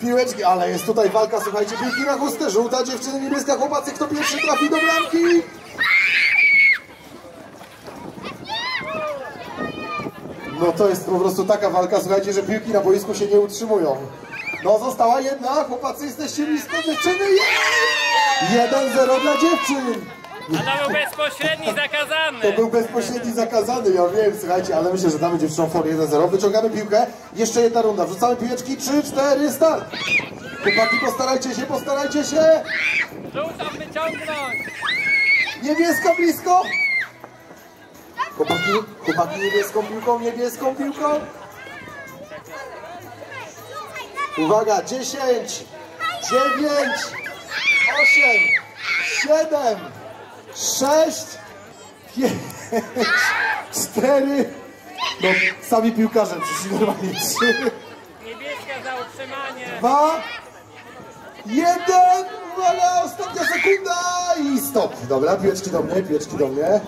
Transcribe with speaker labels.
Speaker 1: Piłeczki, ale jest tutaj walka, słuchajcie, piłki na chustę, żółta dziewczyna, niebieska chłopacy, kto pierwszy trafi do bramki? No to jest po prostu taka walka, słuchajcie, że piłki na boisku się nie utrzymują. No została jedna, chłopacy jesteście blisko dziewczyny, jest! 1-0 dla dziewczyn!
Speaker 2: A to był bezpośredni zakazany.
Speaker 1: To był bezpośredni zakazany, ja wiem, słuchajcie, ale myślę, że damy dziewczynom folię 1-0. Wyciągamy piłkę, jeszcze jedna runda, wrzucamy piłeczki, 3-4, start! Chłopaki, postarajcie się, postarajcie się!
Speaker 2: Żółtą wyciągnąć.
Speaker 1: Niebiesko blisko! Chłopaki, chłopaki niebieską piłką, niebieską piłką. Uwaga, 10, 9, 8, 7, 6, 5, 4, no sami piłkarze przyszli normalnie 3,
Speaker 2: Niebieska za utrzymanie.
Speaker 1: 2, 1, uwaga, ostatnia sekunda i stop. Dobra, piłeczki do mnie, piłeczki do mnie.